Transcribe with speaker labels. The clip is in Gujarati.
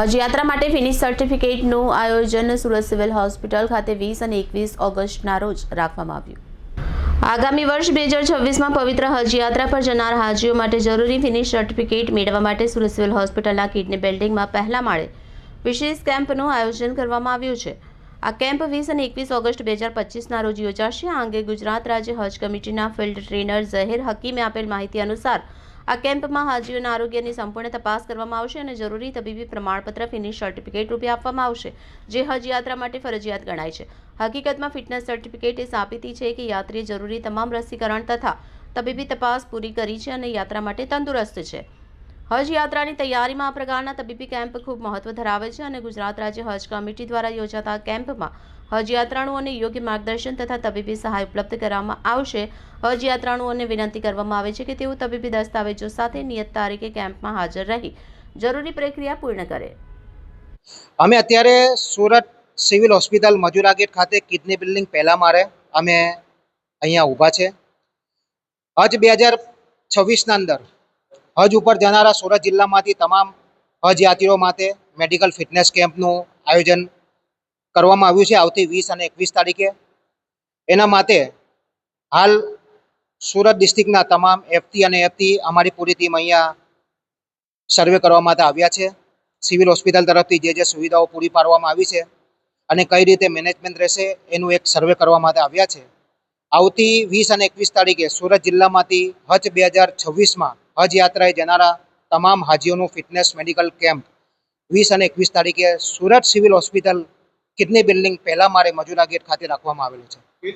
Speaker 1: હજ યાત્રા માટે ફિનિશ સર્ટિફિકેટનું આયોજન સુરત સિવિલ હોસ્પિટલ ખાતે વીસ અને એકવીસ ઓગસ્ટના રોજ રાખવામાં આવ્યું. આગામી વર્ષ બે હજાર છવ્વીસમાં પવિત્ર હજ યાત્રા પર જનાર હાજીઓ માટે જરૂરી ફિનિશ સર્ટિફિકેટ મેળવવા માટે સુરત સિવિલ હોસ્પિટલના કિડની બિલ્ડિંગમાં પહેલા માળે વિશેષ કેમ્પનું આયોજન કરવામાં આવ્યું છે. આ કેમ્પ વીસ અને એકવીસ ઓગસ્ટ બે હજાર પચીસના રોજ યોજાશે. આ અંગે ગુજરાત રાજ્ય હજ કમિટીના ફિલ્ડ ટ્રેનર ઝહેર હકીમે આપેલ માહિતી અનુસાર આ કેમ્પમાં હાજીઓના આરોગ્યની સંપૂર્ણ તપાસ કરવામાં આવશે અને જરૂરી તબીબી પ્રમાણપત્ર ફિનિશ સર્ટિફિકેટ રૂપે આપવામાં આવશે, જે હજ યાત્રા માટે ફરજિયાત ગણાય છે. હકીકતમાં ફિટનેસ સર્ટિફિકેટ એ સાબિતી છે કે યાત્રીએ જરૂરી તમામ રસીકરણ તથા તબીબી તપાસ પૂરી કરી છે અને યાત્રા માટે તંદુરસ્ત છે. હજ યાત્રાની તૈયારીમાં આ પ્રકારના તબીબી કેમ્પ ખૂબ મહત્વ ધરાવે છે અને ગુજરાત રાજ્ય હજ કમિટી દ્વારા યોજાતા કેમ્પમાં હજ યાત્રાળુઓને યોગ્ય માર્ગદર્શન તથા તબીબી સહાય ઉપલબ્ધ કરવામાં આવશે. હજ યાત્રાળુઓને વિનંતી કરવામાં આવે છે કે તેઓ તબીબી દસ્તાવેજો સાથે નિયત તારીખે કેમ્પમાં હાજર રહી. જરૂરી પ્રક્રિયા પૂર્ણ કરે.
Speaker 2: અમે અત્યારે Surat civil hospital Majura gate ખાતે કિડની બિલ્ડિંગ પહેલા મારે અમે અહીંયા ઊભા છે. હજ બે હજાર છવ્વીસના અંદર હજ ઉપર જનારા સુરત જિલ્લામાંથી તમામ હજ યાત્રીઓ માટે મેડિકલ ફિટનેસ કેમ્પનું આયોજન કરવામાં આવ્યું છે આવતી વીસ અને એકવીસ તારીખે. એના માટે હાલ સુરત ડિસ્ટ્રિક્ટના તમામ એફટી અને એફટી અમારી પૂરી ટીમ અહીંયા સર્વે કરવા માટે આવ્યા છે. સિવિલ હોસ્પિટલ તરફથી જે જે સુવિધાઓ પૂરી પાડવામાં આવી છે અને કઈ રીતે મેનેજમેન્ટ રહેશે એનું એક સર્વે કરવા માટે આવ્યા છે. આવતી વીસ અને એકવીસ તારીખે સુરત જિલ્લામાંથી હજ બે હજાર છવ્વીસમાં હજ યાત્રાએ જનારા તમામ હાજીઓનું ફિટનેસ મેડિકલ કેમ્પ વીસ અને એકવીસ તારીખે Surat civil hospital kidney building પહેલા મારે મજુરા ગેટ ખાતે રાખવામાં આવેલું છે.